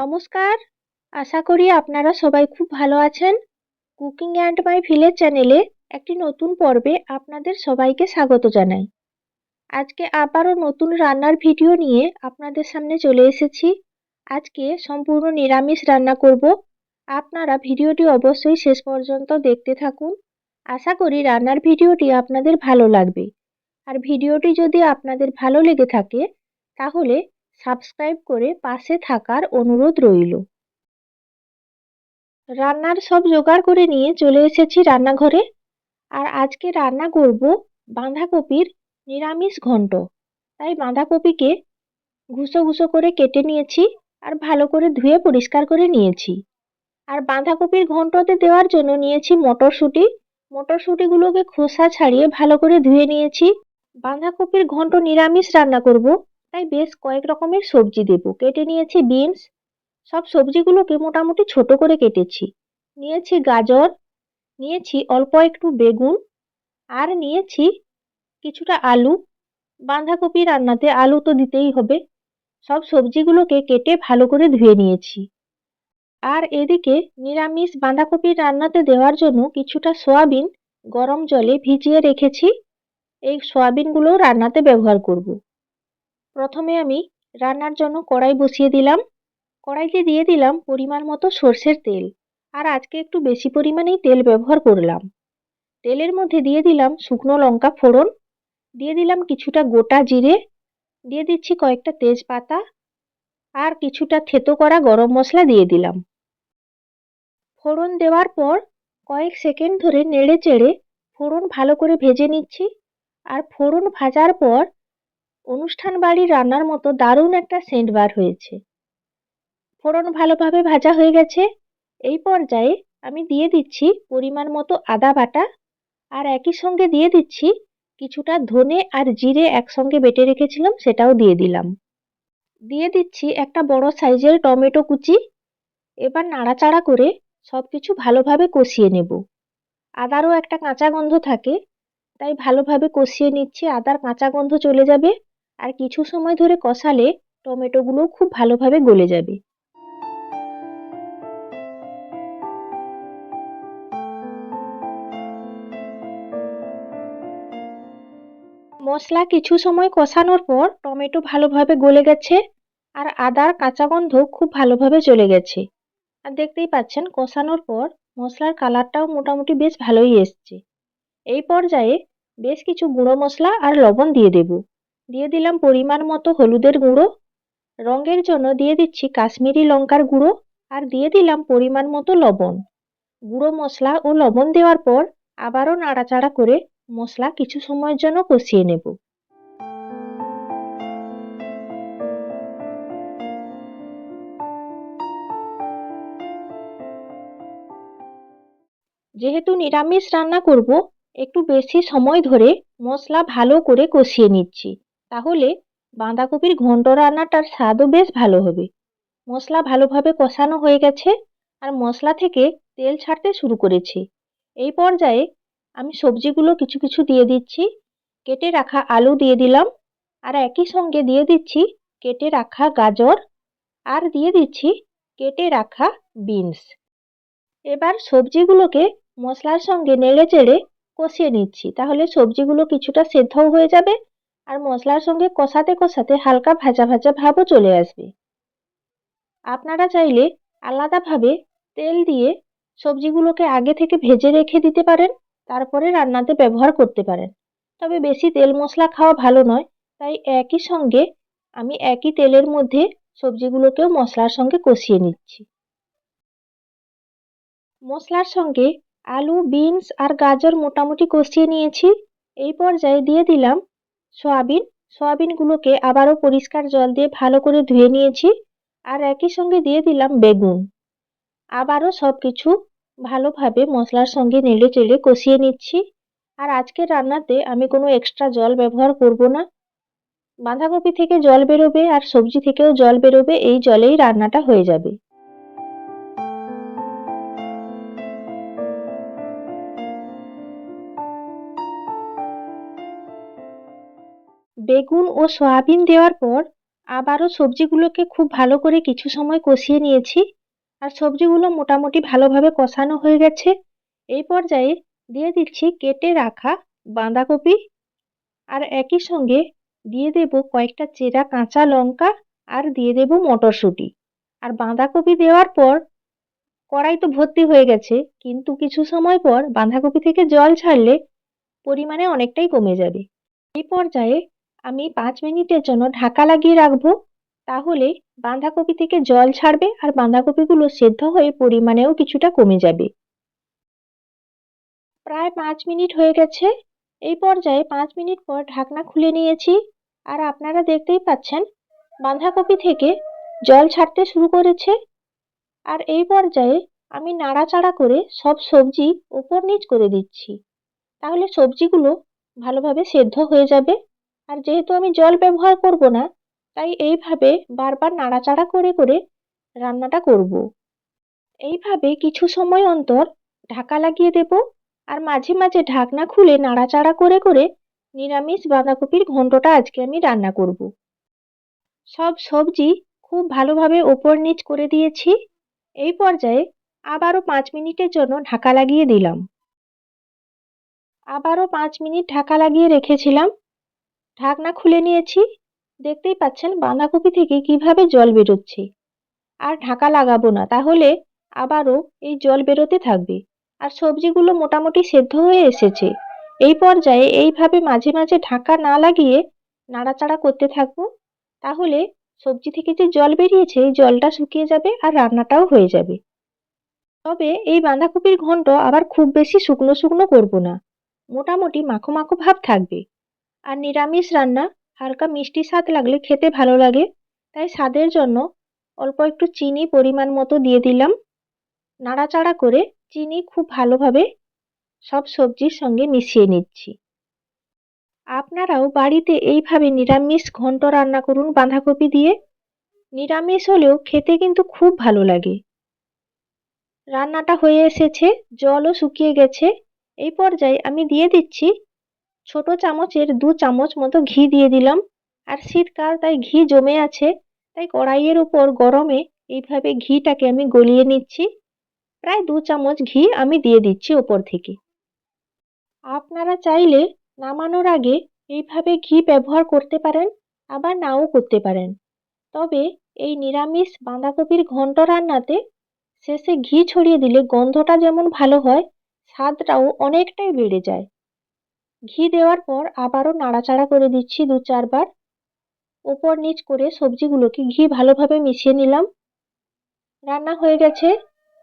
নমস্কার। আশা করি আপনারা সবাই খুব ভালো আছেন। কুকিং অ্যান্ড মাই ভিলেজ চ্যানেলে একটি নতুন পর্বে আপনাদের সবাইকে স্বাগত জানাই। আজকে আবারও নতুন রান্নার ভিডিও নিয়ে আপনাদের সামনে চলে এসেছি। আজকে সম্পূর্ণ নিরামিষ রান্না করব। আপনারা ভিডিওটি অবশ্যই শেষ পর্যন্ত দেখতে থাকুন। আশা করি রান্নার ভিডিওটি আপনাদের ভালো লাগবে। আর ভিডিওটি যদি আপনাদের ভালো লেগে থাকে, তাহলে সাবস্ক্রাইব করে পাশে থাকার অনুরোধ রইল। রান্নার সব জোগাড় করে নিয়ে চলে এসেছি রান্নাঘরে। আর আজকে রান্না করব বাঁধাকপির নিরামিষ ঘন্ট। তাই বাঁধাকপিকে ঘুষো ঘুষো করে কেটে নিয়েছি আর ভালো করে ধুয়ে পরিষ্কার করে নিয়েছি। আর বাঁধাকপির ঘন্টতে দেওয়ার জন্য নিয়েছি মটরশুঁটি। মটরশুঁটিগুলোকে খোসা ছাড়িয়ে ভালো করে ধুয়ে নিয়েছি। বাঁধাকপির ঘন্ট নিরামিষ রান্না করব। তাই বেশ কয়েক রকমের সবজি দেব। কেটে নিয়েছি বিনস। সব সবজিগুলোকে মোটামুটি ছোট করে কেটেছি। নিয়েছি গাজর, নিয়েছি অল্প একটু বেগুন আর নিয়েছি কিছুটা আলু। বাঁধাকপি রান্নাতে আলু তো দিতেই হবে। সব সবজিগুলোকে কেটে ভালো করে ধুয়ে নিয়েছি। আর এদিকে নিরামিষ বাঁধাকপি রান্নাতে দেওয়ার জন্য কিছুটা সয়াবিন গরম জলে ভিজিয়ে রেখেছি। এই সয়াবিনগুলোও রান্নাতে ব্যবহার করব। প্রথমে আমি রান্নার জন্য কড়াই বসিয়ে দিলাম। কড়াইতে দিয়ে দিলাম পরিমাণ মতো সর্ষের তেল। আর আজকে একটু বেশি পরিমাণেই তেল ব্যবহার করলাম। তেলের মধ্যে দিয়ে দিলাম শুকনো লঙ্কা ফোড়ন। দিয়ে দিলাম কিছুটা গোটা জিরে। দিয়ে দিচ্ছি কয়েকটা তেজপাতা। আর কিছুটা থেতো করা গরম মশলা দিয়ে দিলাম। ফোড়ন দেওয়ার পর কয়েক সেকেন্ড ধরে নেড়ে চেড়ে ফোড়ন ভালো করে ভেজে নিচ্ছি। আর ফোড়ন ভাজার পর অনুষ্ঠান বাড়ির রান্নার মতো দারুণ একটা সেন্ট বার হয়েছে। ফোড়ন ভালোভাবে ভাজা হয়ে গেছে। এই পর্যায়ে আমি দিয়ে দিচ্ছি পরিমাণ মতো আদা বাটা আর একই সঙ্গে দিয়ে দিচ্ছি কিছুটা ধনে আর জিরে একসঙ্গে বেটে রেখেছিলাম, সেটাও দিয়ে দিলাম। দিয়ে দিচ্ছি একটা বড় সাইজের টমেটো কুচি। এবার নাড়াচাড়া করে সব কিছু ভালোভাবে কষিয়ে নেব। আদারও একটা কাঁচা গন্ধ থাকে, তাই ভালোভাবে কষিয়ে নিচ্ছি, আদার কাঁচা গন্ধ চলে যাবে। আর কিছু সময় ধরে কষালে টমেটোগুলো খুব ভালোভাবে গলে যাবে। মশলা কিছু সময় কষানোর পর টমেটো ভালোভাবে গলে গেছে আর আদার কাঁচা গন্ধ খুব ভালোভাবে চলে গেছে। আর দেখতেই পাচ্ছেন কষানোর পর মশলার কালারটাও মোটামুটি বেশ ভালোই এসছে। এই পর্যায়ে বেশ কিছু গুঁড়ো মশলা আর লবণ দিয়ে দেব। দিয়ে দিলাম পরিমাণ মতো হলুদের গুঁড়ো। রঙের জন্য দিয়ে দিচ্ছি কাশ্মীরি লঙ্কার গুঁড়ো আর দিয়ে দিলাম পরিমাণ মতো লবণ। গুঁড়ো মশলা ও লবণ দেওয়ার পর আবারও নাড়াচাড়া করে মশলা কিছু সময়ের জন্য কষিয়ে নেব। যেহেতু নিরামিষ রান্না করব, একটু বেশি সময় ধরে মশলা ভালো করে কষিয়ে নিচ্ছি। তাহলে বাঁধাকপির ঘন্ট রান্নাটার স্বাদও বেশ ভালো হবে। মশলা ভালোভাবে কষানো হয়ে গেছে আর মশলা থেকে তেল ছাড়তে শুরু করেছে। এই পর্যায়ে আমি সবজিগুলো কিছু কিছু দিয়ে দিচ্ছি, কেটে রাখা আলু দিয়ে দিলাম আর একই সঙ্গে দিয়ে দিচ্ছি কেটে রাখা গাজর আর দিয়ে দিচ্ছি কেটে রাখা বিনস। এবার সবজিগুলোকে মশলার সঙ্গে নেড়ে চেড়ে কষিয়ে নিচ্ছি, তাহলে সবজিগুলো কিছুটা সেদ্ধও হয়ে যাবে আর মশলার সঙ্গে কষাতে কষাতে হালকা ভাজা ভাজা ভাবও চলে আসবে। আপনারা চাইলে আলাদাভাবে তেল দিয়ে সবজিগুলোকে আগে থেকে ভেজে রেখে দিতে পারেন, তারপরে রান্নাতে ব্যবহার করতে পারেন। তবে বেশি তেল মশলা খাওয়া ভালো নয়, তাই একই সঙ্গে আমি একই তেলের মধ্যে সবজিগুলোকেও মশলার সঙ্গে কষিয়ে নিচ্ছি। মশলার সঙ্গে আলু, বিনস আর গাজর মোটামুটি কষিয়ে নিয়েছি। এই পর্যায়ে দিয়ে দিলাম সয়াবিন, সয়াবিনগুলোকে আবারও পরিষ্কার জল দিয়ে ভালো করে ধুয়ে নিয়েছি আর একই সঙ্গে দিয়ে দিলাম বেগুন। আবারও সব কিছু ভালোভাবে মশলার সঙ্গে নেড়ে চেড়ে কষিয়ে নিচ্ছি। আর আজকের রান্নাতে আমি কোনো এক্সট্রা জল ব্যবহার করব না। বাঁধাকপি থেকে জল বেরোবে আর সবজি থেকেও জল বেরোবে, এই জলেই রান্নাটা হয়ে যাবে। বেগুন ও সয়াবিন দেওয়ার পর আবারও সবজিগুলোকে খুব ভালো করে কিছু সময় কষিয়ে নিয়েছি। আর সবজিগুলো মোটামুটি ভালোভাবে কষানো হয়ে গেছে। এই পর্যায়ে দিয়ে দিচ্ছি কেটে রাখা বাঁধাকপি। আর একই সঙ্গে দিয়ে দেব কয়েকটা চেরা কাঁচা লঙ্কা আর দিয়ে দেব মটরশুঁটি। আর বাঁধাকপি দেওয়ার পর কড়াই তো ভর্তি হয়ে গেছে, কিন্তু কিছু সময় পর বাঁধাকপি থেকে জল ছাড়লে পরিমাণে অনেকটাই কমে যাবে। এই পর্যায়ে আমি পাঁচ মিনিটের জন্য ঢাকা লাগিয়ে রাখব। তাহলে বাঁধাকপি থেকে জল ছাড়বে আর বাঁধাকপিগুলো সেদ্ধ হয়ে পরিমাণেও কিছুটা কমে যাবে। প্রায় পাঁচ মিনিট হয়ে গেছে। এই পর্যায়ে পাঁচ মিনিট পর ঢাকনা খুলে নিয়েছি আর আপনারা দেখতেই পাচ্ছেন বাঁধাকপি থেকে জল ছাড়তে শুরু করেছে। আর এই পর্যায়ে আমি নাড়াচাড়া করে সব সবজি উপর নিচ করে দিচ্ছি। তাহলে সবজিগুলো ভালোভাবে সেদ্ধ হয়ে যাবে। আর যেহেতু আমি জল ব্যবহার করব না, তাই এইভাবে বারবার নাড়াচাড়া করে করে রান্নাটা করব। এইভাবে কিছু সময় অন্তর ঢাকা লাগিয়ে দেব আর মাঝে মাঝে ঢাকনা খুলে নাড়াচাড়া করে করে নিরামিষ বাঁধাকপির ঘন্টটা আজকে আমি রান্না করব। সব সবজি খুব ভালোভাবে ওপর নিচ করে দিয়েছি। এই পর্যায়ে আবারও পাঁচ মিনিটের জন্য ঢাকা লাগিয়ে দিলাম। আবারও পাঁচ মিনিট ঢাকা লাগিয়ে রেখেছিলাম। ঢাকনা খুলে নিয়েছি। দেখতেই পাচ্ছেন বাঁধাকপি থেকে কীভাবে জল বেরোচ্ছে। আর ঢাকা লাগাবো না, তাহলে আবারও এই জল বেরোতে থাকবে। আর সবজিগুলো মোটামুটি সেদ্ধ হয়ে এসেছে। এই পর্যায়ে এইভাবে মাঝে মাঝে ঢাকা না লাগিয়ে নাড়াচাড়া করতে থাকব। তাহলে সবজি থেকে যে জল বেরিয়েছে, এই জলটা শুকিয়ে যাবে আর রান্নাটাও হয়ে যাবে। তবে এই বাঁধাকপির ঘন্ট আবার খুব বেশি শুকনো শুকনো করব না। মোটামুটি মাখো মাখো ভাব থাকবে। আর নিরামিষ রান্না, হালকা মিষ্টি স্বাদ লাগলে খেতে ভালো লাগে। তাই স্বাদের জন্য অল্প একটু চিনি পরিমাণ মতো দিয়ে দিলাম। নাড়াচাড়া করে চিনি খুব ভালোভাবে সব সবজির সঙ্গে মিশিয়ে নিচ্ছি। আপনারাও বাড়িতে এইভাবে নিরামিষ ঘন্ট রান্না করুন বাঁধাকপি দিয়ে। নিরামিষ হলেও খেতে কিন্তু খুব ভালো লাগে। রান্নাটা হয়ে এসেছে, জলও শুকিয়ে গেছে। এই পর্যায়ে আমি দিয়ে দিচ্ছি ছোট চামচের দু চামচ মতো ঘি দিয়ে দিলাম। আর শীতকাল, তাই ঘি জমে আছে, তাই কড়াইয়ের উপর গরমে এইভাবে ঘিটাকে আমি গলিয়ে নিচ্ছি। প্রায় দু চামচ ঘি আমি দিয়ে দিচ্ছি ওপর থেকে। আপনারা চাইলে নামানোর আগে এইভাবে ঘি ব্যবহার করতে পারেন, আবার নাও করতে পারেন। তবে এই নিরামিষ বাঁধাকপির ঘন্ট রান্নাতে শেষে ঘি ছড়িয়ে দিলে গন্ধটা যেমন ভালো হয়, স্বাদটাও অনেকটাই বেড়ে যায়। ঘি দেওয়ার পর আবারও নাড়াচাড়া করে দিচ্ছি দু চারবার। ওপর নিচ করে সবজিগুলোকে ঘি ভালোভাবে মিশিয়ে নিলাম। রান্না হয়ে গেছে।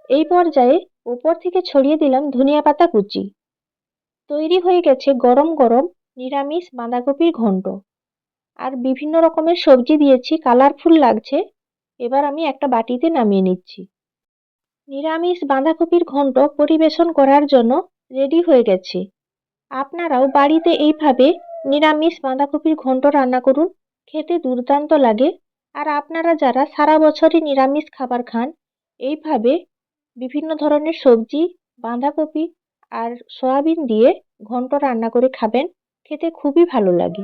এই পর্যায়ে ওপর থেকে ছড়িয়ে দিলাম ধনিয়া পাতা কুচি। তৈরি হয়ে গেছে গরম গরম নিরামিষ বাঁধাকপির ঘন্ট। আর বিভিন্ন রকমের সবজি দিয়েছি, কালারফুল লাগছে। এবার আমি একটা বাটিতে নামিয়ে নিচ্ছি। নিরামিষ বাঁধাকপির ঘন্ট পরিবেশন করার জন্য রেডি হয়ে গেছে। আপনারাও বাড়িতে এইভাবে নিরামিষ বাঁধাকপির ঘন্ট রান্না করুন, খেতে দুর্দান্ত লাগে। আর আপনারা যারা সারা বছরই নিরামিষ খাবার খান, এইভাবে বিভিন্ন ধরনের সবজি, বাঁধাকপি আর সয়াবিন দিয়ে ঘন্ট রান্না করে খাবেন, খেতে খুবই ভালো লাগে।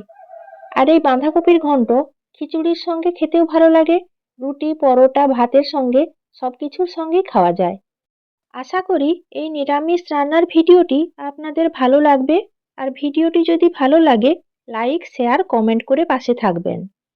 আর এই বাঁধাকপির ঘন্ট খিচুড়ির সঙ্গে খেতেও ভালো লাগে, রুটি, পরোটা, ভাতের সঙ্গে সব কিছুর সঙ্গেই খাওয়া যায়। আশা করি এই নিরামিষ রান্নার ভিডিওটি আপনাদের ভালো লাগবে। আর ভিডিওটি যদি ভালো লাগে, লাইক, শেয়ার, কমেন্ট করে পাশে থাকবেন।